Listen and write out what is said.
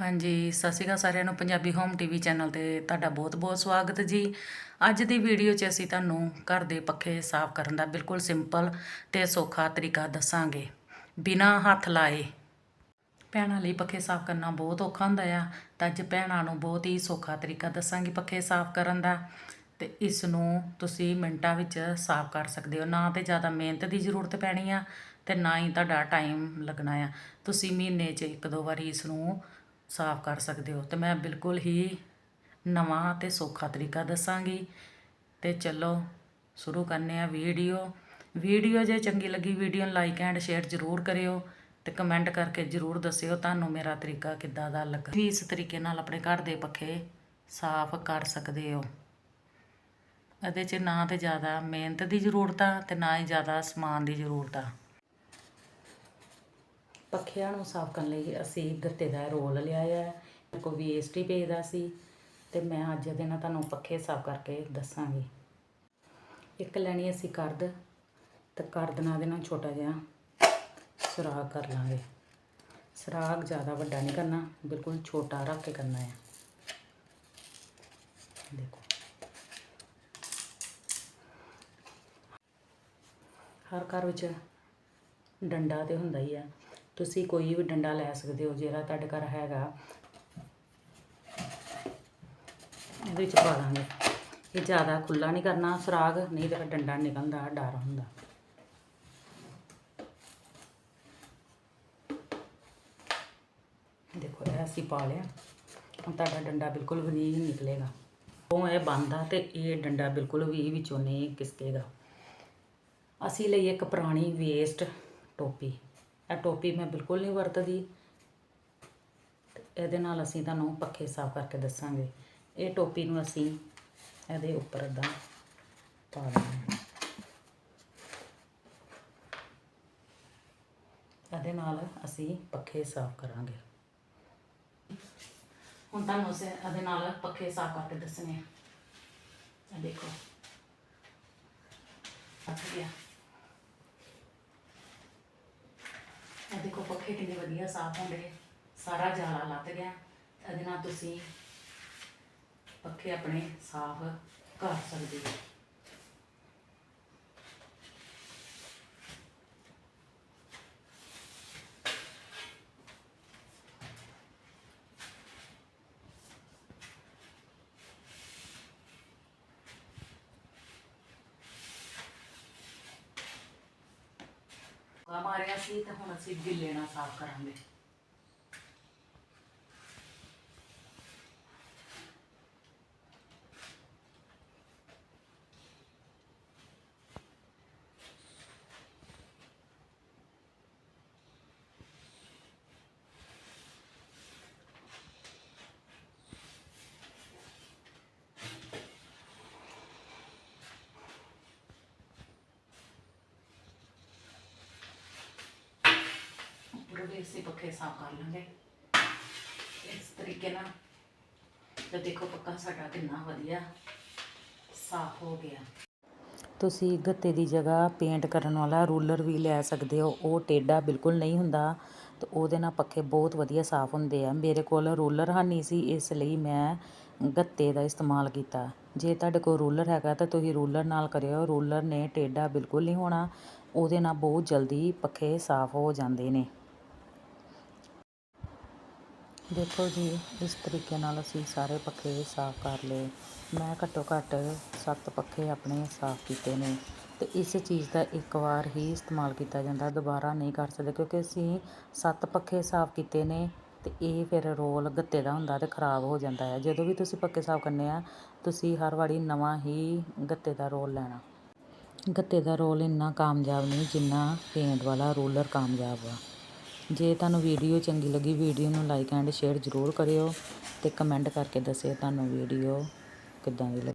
ਹਾਂਜੀ, ਸਤਿ ਸ਼੍ਰੀ ਅਕਾਲ ਸਾਰਿਆਂ ਨੂੰ, ਪੰਜਾਬੀ ਹੋਮ ਟੀਵੀ ਚੈਨਲ ਤੇ ਤੁਹਾਡਾ ਬਹੁਤ-ਬਹੁਤ ਸਵਾਗਤ ਜੀ। ਅੱਜ ਦੀ ਵੀਡੀਓ 'ਚ ਅਸੀਂ ਤੁਹਾਨੂੰ ਘਰ ਦੇ ਪੱਖੇ ਸਾਫ਼ ਕਰਨ ਦਾ ਬਿਲਕੁਲ ਸਿੰਪਲ ਤੇ ਸੌਖਾ ਤਰੀਕਾ ਦੱਸਾਂਗੇ। ਬਿਨਾਂ ਹੱਥ ਲਾਏ। ਭੈਣਾਂ ਲਈ ਪੱਖੇ ਸਾਫ਼ ਕਰਨਾ ਬਹੁਤ ਔਖਾ ਹੁੰਦਾ ਆ, ਤਾਂ ਅੱਜ ਭੈਣਾਂ ਨੂੰ ਬਹੁਤ ਹੀ ਸੌਖਾ ਤਰੀਕਾ ਦੱਸਾਂਗੀ ਪੱਖੇ ਸਾਫ਼ ਕਰਨ ਦਾ। ਤੇ ਇਸ ਨੂੰ ਤੁਸੀਂ ਮਿੰਟਾਂ ਵਿੱਚ ਸਾਫ਼ ਕਰ ਸਕਦੇ ਹੋ। ਨਾ ਤੇ ਜ਼ਿਆਦਾ ਮਿਹਨਤ ਦੀ ਜ਼ਰੂਰਤ ਪੈਣੀ ਆ ਤੇ ਨਾ ਹੀ ਤੁਹਾਡਾ ਟਾਈਮ ਲੱਗਣਾ ਆ। ਤੁਸੀਂ ਮਹੀਨੇ 'ਚ ਇੱਕ ਦੋ ਵਾਰੀ ਇਸ ਨੂੰ ਸਾਫ਼ ਕਰ ਸਕਦੇ ਹੋ। ਤੇ ਮੈਂ ਬਿਲਕੁਲ ਹੀ ਨਵਾਂ ਤੇ ਸੌਖਾ ਤਰੀਕਾ ਦੱਸਾਂਗੀ। ਤੇ ਚਲੋ, ਸ਼ੁਰੂ ਕਰਨੇ ਆ ਵੀਡੀਓ। ਵੀਡੀਓ ਜੇ ਚੰਗੀ ਲੱਗੀ, ਵੀਡੀਓ ਨੂੰ ਲਾਈਕ ਐਂਡ ਸ਼ੇਅਰ ਜ਼ਰੂਰ ਕਰਿਓ ਤੇ ਕਮੈਂਟ ਕਰਕੇ ਜ਼ਰੂਰ ਦੱਸਿਓ ਤੁਹਾਨੂੰ ਮੇਰਾ ਤਰੀਕਾ ਕਿੱਦਾਂ ਦਾ ਲੱਗਾ। ਵੀ ਇਸ ਤਰੀਕੇ ਨਾਲ ਆਪਣੇ ਘਰ ਦੇ ਪੱਖੇ ਸਾਫ਼ ਕਰ ਸਕਦੇ ਹੋ। ਇਹਦੇ 'ਚ ਨਾ ਤੇ ਜ਼ਿਆਦਾ ਮਿਹਨਤ ਦੀ ਜ਼ਰੂਰਤ ਆ ਤੇ ਨਾ ਹੀ ਜ਼ਿਆਦਾ ਸਮਾਨ ਦੀ ਜ਼ਰੂਰਤ ਆ। ਪੱਖਿਆਂ ਨੂੰ ਸਾਫ਼ ਕਰਨ ਲਈ ਅਸੀਂ ਗੱਤੇ ਦਾ ਰੋਲ ਲਿਆ ਹੈ। ਮੇਰੇ ਕੋਲ ਵੇਸਟ ਹੀ ਪੇਦਾ ਸੀ ਤੇ ਮੈਂ ਅੱਜ ਦੇ ਨਾਲ ਤੁਹਾਨੂੰ ਪੱਖੇ ਸਾਫ਼ ਕਰਕੇ ਦੱਸਾਂਗੀ। ਇੱਕ ਲੈਣੀ ਅਸੀਂ ਕਰਦ ਤੇ ਕਰਦ ਨਾਲ ਦੇ ਨਾਲ ਛੋਟਾ ਜਿਹਾ ਸੁਰਾਖ ਕਰ ਲਾਂਗੇ। ਸੁਰਾਖ ਜ਼ਿਆਦਾ ਵੱਡਾ ਨਹੀਂ ਕਰਨਾ, ਬਿਲਕੁਲ ਛੋਟਾ ਰੱਖ ਕੇ ਕਰਨਾ ਹੈ। ਦੇਖੋ। ਹਰ ਘਰ ਵਿੱਚ ਡੰਡਾ ਤੇ ਹੁੰਦਾ ਹੀ ਆ ਤੁਸੀਂ ਕੋਈ ਵੀ ਡੰਡਾ ਲੈ ਸਕਦੇ ਹੋ ਜਿਹੜਾ ਤੁਹਾਡੇ ਘਰ ਹੈਗਾ। ਇਹਦੇ ਵਿੱਚ ਪਾ ਦਾਂਗੇ। ਇਹ ਜ਼ਿਆਦਾ ਖੁੱਲਾ ਨਹੀਂ ਕਰਨਾ, ਸੁਰਾਗ, ਨਹੀਂ ਤਾਂ ਡੰਡਾ ਨਿਕਲਣ ਦਾ ਡਰ ਹੁੰਦਾ। ਦੇਖੋ, ਇਹ ਅਸੀਂ ਪਾ ਲਿਆ। ਹੁਣ ਤੁਹਾਡਾ ਡੰਡਾ ਬਿਲਕੁਲ ਵੀ ਨਹੀਂ ਨਿਕਲੇਗਾ। ਉਹ ਇਹ ਬੰਦ ਆ ਤੇ ਇਹ ਡੰਡਾ ਬਿਲਕੁਲ ਵੀ ਵਿੱਚੋਂ ਨਹੀਂ ਕਿਸਕੇਗਾ। ਅਸੀਂ ਲਈ ਇੱਕ ਪੁਰਾਣੀ ਵੇਸਟ ਟੋਪੀ। ਇਹ ਟੋਪੀ ਮੈਂ ਬਿਲਕੁਲ ਨਹੀਂ ਵਰਤਦੀ। ਇਹਦੇ ਨਾਲ ਅਸੀਂ ਤੁਹਾਨੂੰ ਪੱਖੇ ਸਾਫ਼ ਕਰਕੇ ਦੱਸਾਂਗੇ। ਇਹ ਟੋਪੀ ਨੂੰ ਅਸੀਂ ਇਹਦੇ ਉੱਪਰ ਇਦਾਂ ਪਾ ਦੇਣਾ। ਇਹਦੇ ਨਾਲ ਅਸੀਂ ਪੱਖੇ ਸਾਫ਼ ਕਰਾਂਗੇ। ਹੁਣ ਤੁਹਾਨੂੰ ਅਸੀਂ ਇਹਦੇ ਨਾਲ ਪੱਖੇ ਸਾਫ਼ ਕਰਕੇ ਦੱਸਣੇ ਆ। ਦੇਖੋ। ਅੱਛਾ ਗਿਆ। ਦੇਖੋ ਪੱਖੇ ਕਿੰਨੇ ਵਧੀਆ ਸਾਫ਼ ਹੁੰਦੇ ਸਾਰਾ ਜਾਲਾ ਲੱਤ ਗਿਆ, ਇਹਦੇ ਨਾਲ ਤੁਸੀਂ ਪੱਖੇ ਆਪਣੇ ਸਾਫ਼ ਕਰ ਸਕਦੇ ਹੋ। ਕਾ ਮਾਰਿਆ ਸੀ ਤੇ ਹੁਣ ਅਸੀਂ ਗਿੱਲੇ ਨਾਲ ਸਾਫ਼ ਕਰਾਂਗੇ। ਪੂਰੇ ਵੀ ਪੱਖੇ ਸਾਫ਼ ਕਰ ਲਾਂਗੇ। ਇਸ ਤਰੀਕੇ ਨਾਲ। ਤੇ ਦੇਖੋ ਪੱਕਾ ਸਾਡਾ ਕਿੰਨਾ ਵਧੀਆ ਸਾਫ਼ ਹੋ ਗਿਆ। ਤੁਸੀਂ ਗੱਤੇ ਦੀ ਜਗ੍ਹਾ ਪੇਂਟ ਕਰਨ ਵਾਲਾ ਰੂਲਰ ਵੀ ਲੈ ਸਕਦੇ ਹੋ। ਉਹ ਟੇਡਾ ਬਿਲਕੁਲ ਨਹੀਂ ਹੁੰਦਾ ਤੇ ਉਹਦੇ ਨਾਲ ਪੱਖੇ ਬਹੁਤ ਵਧੀਆ ਸਾਫ਼ ਹੁੰਦੇ ਆ। ਮੇਰੇ ਕੋਲ ਰੂਲਰ ਹਾਨੀ ਸੀ, ਇਸ ਲਈ ਮੈਂ ਗੱਤੇ ਦਾ ਇਸਤੇਮਾਲ ਕੀਤਾ। ਜੇ ਤੁਹਾਡੇ ਕੋਲ ਰੂਲਰ ਹੈਗਾ ਤਾਂ ਤੁਸੀਂ ਰੂਲਰ ਨਾਲ ਕਰਿਓ। ਰੂਲਰ ਨੇ ਟੇਡਾ ਬਿਲਕੁਲ ਨਹੀਂ ਹੋਣਾ। ਉਹਦੇ ਨਾਲ ਬਹੁਤ ਜਲਦੀ ਪੱਖੇ ਸਾਫ਼ ਹੋ ਜਾਂਦੇ ਨੇ। ਦੇਖੋ ਜੀ, ਇਸ ਤਰੀਕੇ ਨਾਲ ਅਸੀਂ ਸਾਰੇ ਪੱਖੇ ਸਾਫ਼ ਕਰ ਲਏ। ਮੈਂ ਘੱਟੋ ਘੱਟ 7 ਪੱਖੇ ਆਪਣੇ ਸਾਫ਼ ਕੀਤੇ ਨੇ ਤੇ ਇਸ ਚੀਜ਼ ਦਾ ਇੱਕ ਵਾਰ ਹੀ ਇਸਤੇਮਾਲ ਕੀਤਾ ਜਾਂਦਾ, ਦੁਬਾਰਾ ਨਹੀਂ ਕਰ ਸਕਦੇ ਕਿਉਂਕਿ ਅਸੀਂ 7 ਪੱਖੇ ਸਾਫ਼ ਕੀਤੇ ਨੇ ਤੇ ਇਹ ਫਿਰ ਰੋਲ ਗੱਤੇ ਦਾ ਹੁੰਦਾ ਤੇ ਖਰਾਬ ਹੋ ਜਾਂਦਾ ਹੈ। ਜਦੋਂ ਵੀ ਤੁਸੀਂ ਪੱਖੇ ਸਾਫ਼ ਕਰਨੇ ਆ, ਤੁਸੀਂ ਹਰ ਵਾਰੀ ਨਵਾਂ ਹੀ ਗੱਤੇ ਦਾ ਰੋਲ ਲੈਣਾ। ਗੱਤੇ ਦਾ ਰੋਲ ਇੰਨਾ ਕਾਮਯਾਬ ਨਹੀਂ ਜਿੰਨਾ ਪੇਂਟ ਵਾਲਾ ਰੋਲਰ ਕਾਮਯਾਬ ਆ। ਜੇ ਤੁਹਾਨੂੰ ਵੀਡੀਓ ਚੰਗੀ ਲੱਗੀ, ਵੀਡੀਓ ਨੂੰ ਲਾਈਕ ਐਂਡ ਸ਼ੇਅਰ ਜ਼ਰੂਰ ਕਰਿਓ ਅਤੇ ਕਮੈਂਟ ਕਰਕੇ ਦੱਸਿਓ ਤੁਹਾਨੂੰ ਵੀਡੀਓ ਕਿੱਦਾਂ ਦੀ ਲੱਗੀ।